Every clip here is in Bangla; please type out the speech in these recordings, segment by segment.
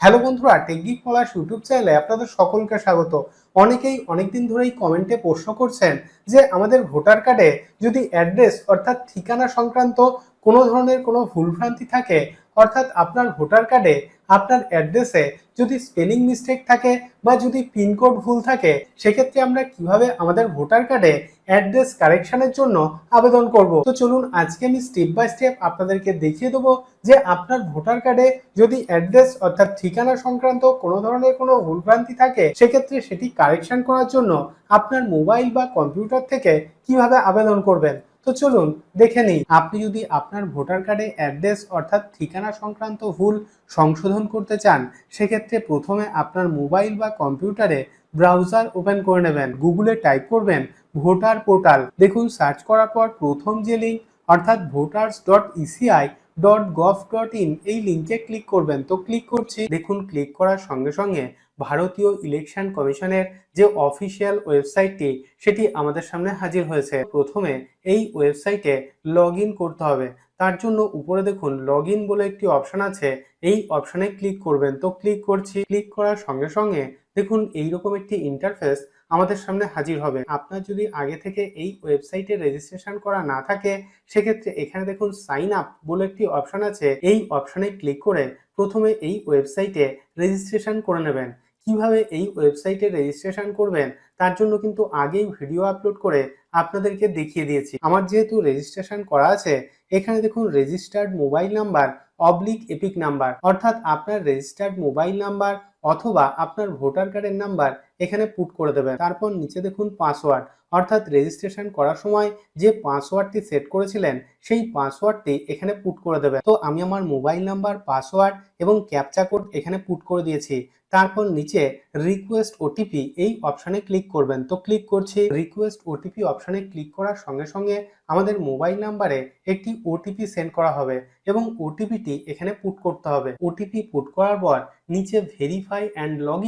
হ্যালো বন্ধুরা টেকগিক পলাশ ইউটিউব চ্যানেলে আপনাদের সকলকে স্বাগত। অনেকেই অনেকদিন ধরেই কমেন্টে প্রশ্ন করছেন যে আমাদের ভোটার কার্ডে যদি অ্যাড্রেস অর্থাৎ ঠিকানা সংক্রান্ত কোনো ধরনের কোনো ভুলভ্রান্তি থাকে, অর্থাৎ আপনার ভোটার কার্ডে আপনার অ্যাড্রেসে যদি স্পেলিং মিস্টেক থাকে বা যদি পিনকোড ভুল থাকে, সেক্ষেত্রে আমরা কীভাবে আমাদের ভোটার কার্ডে অ্যাড্রেস কারেকশনের জন্য আবেদন করব? তো চলুন আজকে আমি স্টেপ বাই স্টেপ আপনাদেরকে দেখিয়ে দেবো যে আপনার ভোটার কার্ডে যদি অ্যাড্রেস অর্থাৎ ঠিকানা সংক্রান্ত কোনো ধরনের কোনো ভুলভ্রান্তি থাকে, সেক্ষেত্রে সেটি কারেকশন করার জন্য আপনার মোবাইল বা কম্পিউটার থেকে কীভাবে আবেদন করবেন? তো চলুন দেখে নিই। আপনি যদি আপনার ভোটার কার্ডে অ্যাড্রেস অর্থাৎ ঠিকানা সংক্রান্ত ভুল সংশোধন করতে চান, সেক্ষেত্রে প্রথমে আপনার মোবাইল বা কম্পিউটারে ব্রাউজার ওপেন করে নেবেন। গুগলে টাইপ করবেন ভোটার পোর্টাল। দেখুন, সার্চ করার পর প্রথম যে লিঙ্ক, অর্থাৎ voters dot ECI dot gov dot in এই লিঙ্কে ক্লিক করবেন। তো ক্লিক করছি। দেখুন, ক্লিক করার সঙ্গে সঙ্গে ভারতীয় ইলেকশন কমিশনের যে অফিসিয়াল ওয়েবসাইটটি, সেটি আমাদের সামনে হাজির হয়েছে। প্রথমে এই ওয়েবসাইটে লগ করতে হবে। তার জন্য উপরে দেখুন, লগ বলে একটি অপশন আছে। এই অপশনে ক্লিক করবেন। তো ক্লিক করছি। ক্লিক করার সঙ্গে সঙ্গে দেখুন, এইরকম একটি ইন্টারফেস আমাদের সামনে হাজির হবে। আপনার যদি আগে থেকে এই ওয়েবসাইটে রেজিস্ট্রেশন করা না থাকে, সেক্ষেত্রে এখানে দেখুন সাইন আপ বলে একটি অপশন আছে। এই অপশনে ক্লিক করে প্রথমে এই ওয়েবসাইটে রেজিস্ট্রেশন করে নেবেন। কীভাবে এই ওয়েবসাইটে রেজিস্ট্রেশন করবেন, তার জন্য কিন্তু আগেই ভিডিও আপলোড করে আপনাদেরকে দেখিয়ে দিয়েছি। আমার যেহেতু রেজিস্ট্রেশন করা আছে, এখানে দেখুন registered mobile number oblique EPIC number অর্থাৎ আপনার রেজিস্টার্ড মোবাইল নাম্বার অথবা আপনার ভোটার কার্ডের নাম্বার এখানে পুট করে দেবেন। তারপর নিচে দেখুন পাসওয়ার্ড অর্থাৎ রেজিস্ট্রেশন করার সময় যে পাসওয়ার্ডটি সেট করেছিলেন, সেই পাসওয়ার্ডটি এখানে পুট করে দেবেন। তো আমি আমার মোবাইল নাম্বার পাসওয়ার্ড এবং ক্যাপচা কোড এখানে পুট করে দিয়েছি। তারপর নিচে রিকোয়েস্ট ওটিপি এই অপশানে ক্লিক করবেন। তো ক্লিক করছি। রিকোয়েস্ট ওটিপি অপশানে ক্লিক করার সঙ্গে সঙ্গে আমাদের মোবাইল নাম্বারে একটি ওটিপি সেন্ড করা হবে এবং ওটিপিটি এখানে পুট করতে হবে। ওটিপি পুট করার পর নিচে ভেরিফাই অ্যান্ড লগ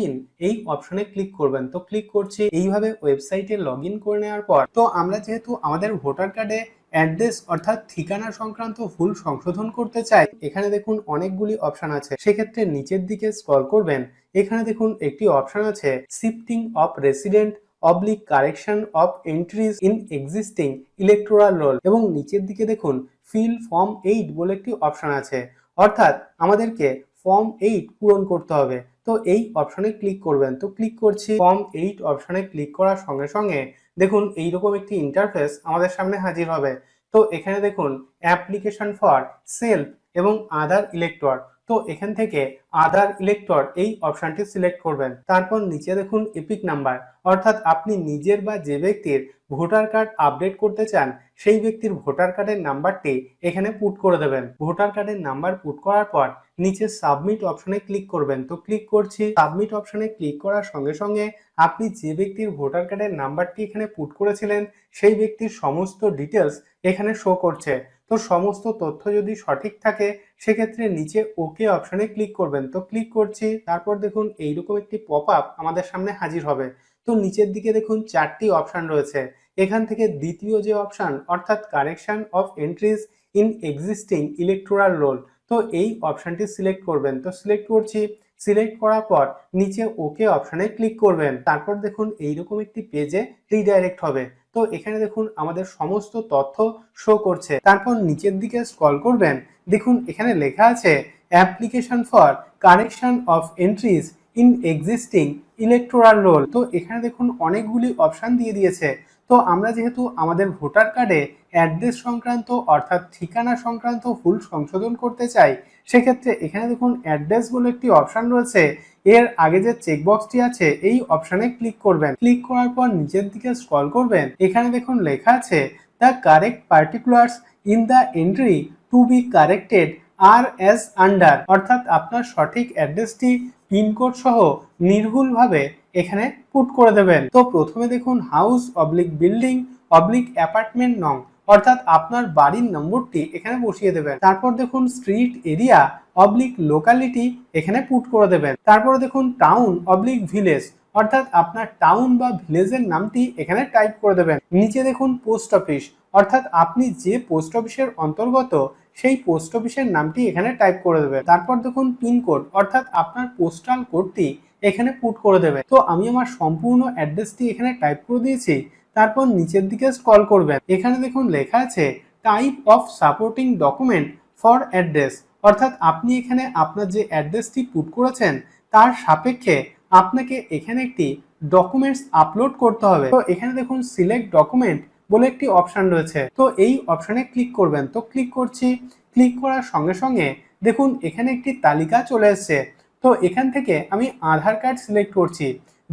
এই অপশানে ক্লিক করবেন। তো ক্লিক করছি, এইভাবে ওয়েবসাইটে লগ করে নেওয়ার পর, তো আমরা যেহেতু আমাদের ভোটার কার্ডে অ্যাড্রেস অর্থাৎ ঠিকানা সংক্রান্ত ভুল সংশোধন করতে চাই, এখানে দেখুন অনেকগুলি অপশন আছে। সেক্ষেত্রে নিচের দিকে স্ক্রল করবেন, এখানে দেখুন একটি অপশন আছে shifting of resident oblique correction of entries in existing electoral roll এবং নিচের দিকে দেখুন ফিল ফর্ম এইট বলে একটি অপশন আছে। অর্থাৎ আমাদেরকে ফর্ম এইট পূরণ করতে হবে। তো এই অপশনে ক্লিক করবেন। তো ক্লিক করছি ফর্ম এইট অপশনে ক্লিক করার সঙ্গে সঙ্গে দেখুন এইরকম একটি ইন্টারফেস আমাদের সামনে হাজির হবে। তো এখানে দেখুন অ্যাপ্লিকেশন ফর সেলফ এবং আদার ইলেক্টর তো এখান থেকে আদার ইলেক্টর এই অপশনটি সিলেক্ট করবেন। তারপর নিচে দেখুন এপিক নাম্বার অর্থাৎ আপনি নিজের বা যে ব্যক্তির ভোটার কার্ড আপডেট করতে চান, সেই ব্যক্তির ভোটার কার্ডের নাম্বারটি এখানে পুট করে দেবেন। ভোটার কার্ডের নাম্বার পুট করার পর নিচে সাবমিট অপশনে ক্লিক করবেন। তো ক্লিক করছি সাবমিট অপশনে ক্লিক করার সঙ্গে সঙ্গে আপনি যে ব্যক্তির ভোটার কার্ডের নাম্বারটি এখানে পুট করেছিলেন, সেই ব্যক্তির সমস্ত ডিটেলস এখানে শো করছে। তো সমস্ত তথ্য যদি সঠিক থাকে, সেক্ষেত্রে নিচে ওকে অপশনে ক্লিক করবেন। তো ক্লিক করছি, তারপর দেখুন এইরকম একটি পপ আপ আমাদের সামনে হাজির হবে। তো নিচের দিকে দেখুন চারটি অপশন রয়েছে। এখান থেকে দ্বিতীয় যে অপশন অর্থাৎ correction of entries in existing electoral roll তো এই অপশনটি সিলেক্ট করবেন। তো সিলেক্ট করছি সিলেক্ট করার পর নিচে ওকে অপশনে ক্লিক করবেন। তারপর দেখুন এইরকম একটি পেজে রিডাইরেক্ট হবে। তো এখানে দেখুন আমাদের সমস্ত তথ্য শো করছে। তারপর নিচের দিকে স্ক্রল করবেন, দেখুন এখানে লেখা আছে application for correction of entries in existing electoral roll তো এখানে দেখুন অনেকগুলি অপশান দিয়ে দিয়েছে। তো আমরা যেহেতু আমাদের ভোটার কার্ডে অ্যাড্রেস সংক্রান্ত অর্থাৎ ঠিকানা সংক্রান্ত ভুল সংশোধন করতে চাই, সেক্ষেত্রে এখানে দেখুন অ্যাড্রেস বলে একটি অপশান রয়েছে। এর আগে যে চেকবক্সটি আছে, এই অপশানে ক্লিক করবেন। ক্লিক করার পর নিচের দিকে স্ক্রল করবেন। এখানে দেখুন লেখা আছে the correct particulars in the entry to be corrected are as under অর্থাৎ আপনার সঠিক অ্যাড্রেসটি পিনকোড সহ নির্ভুলভাবে এখানে পুট করে দেবেন। তো প্রথমে দেখুন house oblique building oblique apartment নং। অর্থাৎ আপনার বাড়ির নম্বরটি এখানে বসিয়ে দেবেন। তারপর দেখুন স্ট্রিট এরিয়া অবলিক লোকালিটি এখানে পুট করে দেবেন। তারপরে দেখুন টাউন অবলিক ভিলেজ অর্থাৎ আপনার টাউন বা ভিলেজের নামটি এখানে টাইপ করে দেবেন। নিচে দেখুন পোস্ট অফিস অর্থাৎ আপনি যে পোস্ট অফিসের অন্তর্গত সেই পোস্ট অফিসের নামটি এখানে টাইপ করে দেবেন। তারপর দেখুন পিনকোড অর্থাৎ আপনার পোস্টাল কোডটি এখানে পুট করে দেবে তো আমি আমার সম্পূর্ণ অ্যাড্রেসটি এখানে টাইপ করে দিয়েছি। তারপর নিচের দিকে স্ক্রল করবেন। এখানে দেখুন লেখা আছে type of supporting document for address অর্থাৎ আপনি এখানে আপনার যে অ্যাড্রেসটি পুট করেছেন, তার সাপেক্ষে আপনাকে এখানে একটি ডকুমেন্টস আপলোড করতে হবে। তো এখানে দেখুন সিলেক্ট ডকুমেন্ট বলে একটি অপশন রয়েছে। তো এই অপশানে ক্লিক করবেন। তো ক্লিক করছি ক্লিক করার সঙ্গে সঙ্গে দেখুন এখানে একটি তালিকা চলে এসেছে। তো এখান থেকে আমি আধার কার্ড সিলেক্ট করছি।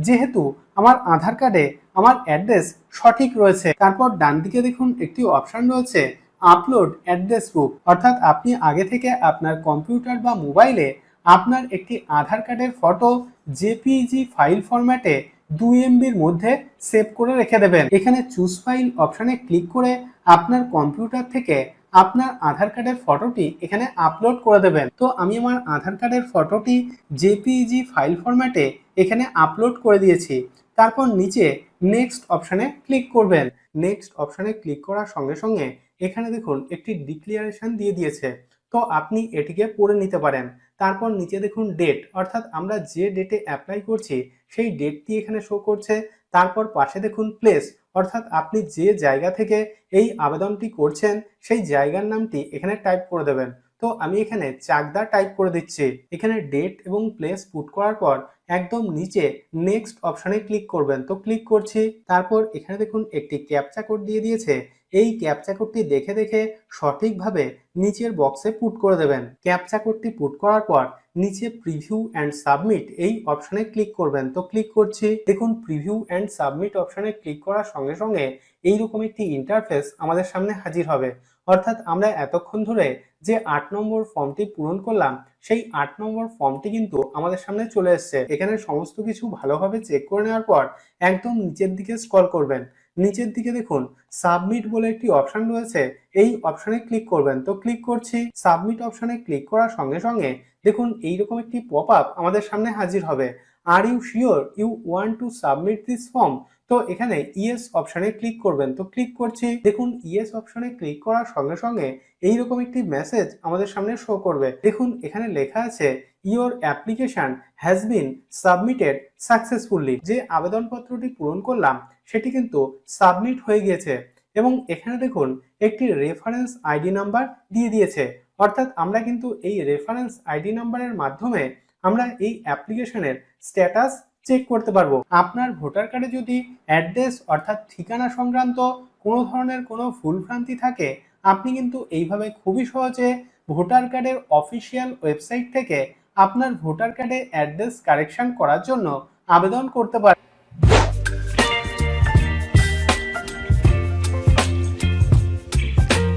যেহেতু আমার আধার কার্ডে আমার অ্যাড্রেস সঠিক রয়েছে, তারপর ডান দিকে দেখুন একটি অপশান রয়েছে, আপলোড অ্যাড্রেস বুক। অর্থাৎ আপনি আগে থেকে আপনার কম্পিউটার বা মোবাইলে আপনার একটি আধার কার্ডের ফটো জেপিজি ফাইল ফরম্যাটে দুই এমবির মধ্যে সেভ করে রেখে দেবেন। এখানে চুজ ফাইল অপশানে ক্লিক করে আপনার কম্পিউটার থেকে আপনার আধার কার্ডের ফটোটি এখানে আপলোড করে দেবেন। তো আমি আমার আধার কার্ডের ফটোটি জেপিজি ফাইল ফরম্যাটে এখানে আপলোড করে দিয়েছি। তারপর নিচে নেক্সট অপশানে ক্লিক করবেন। নেক্সট অপশানে ক্লিক করার সঙ্গে সঙ্গে এখানে দেখুন একটি ডিক্লিয়ারেশন দিয়ে দিয়েছে। তো আপনি এটিকে পড়ে নিতে পারেন। তারপর নিচে দেখুন ডেট অর্থাৎ আমরা যে ডেটে অ্যাপ্লাই করছি, সেই ডেটটি এখানে শো করছে। তারপর পাশে দেখুন প্লেস অর্থাৎ আপনি যে জায়গা থেকে এই আবেদনটি করছেন, সেই জায়গার নামটি এখানে টাইপ করে দেবেন। তো আমি এখানে চাকদা টাইপ করে দিচ্ছি। এখানে ডেট এবং প্লেস পুট করার পর একদম নিচে নেক্সট অপশনে ক্লিক করবেন। তো ক্লিক করছি, তারপর এখানে দেখুন একটি ক্যাপচা কোড দিয়ে দিয়েছে। এই ক্যাপচা কোডটি দেখে দেখে সঠিকভাবে নিচের বক্সে পুট করে দেবেন। ক্যাপচা কোডটি পুট করার পর নিচে প্রিভিউ অ্যান্ড সাবমিট এই অপশনে ক্লিক করবেন। তো ক্লিক করছি, দেখুন প্রিভিউ অ্যান্ড সাবমিট অপশনে ক্লিক করার সঙ্গে সঙ্গে এইরকম একটি ইন্টারফেস আমাদের সামনে হাজির হবে। অর্থাৎ আমরা এতক্ষণ ধরে যে আট নম্বর ফর্মটি পূরণ করলাম, সেই আট নম্বর ফর্মটি কিন্তু আমাদের সামনে চলে এসছে। এখানে সমস্ত কিছু ভালোভাবে চেক করে নেওয়ার পর একদম নিচের দিকে স্ক্রল করবেন। নিচের দিকে দেখুন সাবমিট বলে একটি অপশন রয়েছে। এই অপশনে ক্লিক করবেন। তো ক্লিক করছি সাবমিট অপশনে ক্লিক করার সঙ্গে সঙ্গে দেখুন এইরকম একটি পপ আপ আমাদের সামনে হাজির হবে। Are you sure you want to submit this form তো এখানে ইয়েস অপশনে ক্লিক করবেন। তো ক্লিক করছি, দেখুন ইয়েস অপশনে ক্লিক করার সঙ্গে সঙ্গে এইরকম একটি মেসেজ আমাদের সামনে শো করবে। দেখুন এখানে লেখা আছে your application has been submitted successfully. যে আবেদনপত্রটি পূরণ করলাম, সেটি কিন্তু সাবমিট হয়ে গিয়েছে এবং এখানে দেখুন, একটি রেফারেন্স আইডি নাম্বার দিয়ে দিয়েছে। অর্থাৎ আমরা কিন্তু এই রেফারেন্স আইডি নাম্বারের মাধ্যমে আমরা এই অ্যাপ্লিকেশনের স্ট্যাটাস চেক করতে পারব। আপনার ভোটার কার্ডে যদি অ্যাড্রেস অর্থাৎ ঠিকানা সংক্রান্ত কোনো ধরনের কোনো ভুলভ্রান্তি থাকে, আপনি কিন্তু এইভাবে খুবই সহজে ভোটার কার্ডের অফিসিয়াল ওয়েবসাইট থেকে আপনার ভোটার কার্ডে অ্যাড্রেস কারেকশন করার জন্য আবেদন করতে পারেন।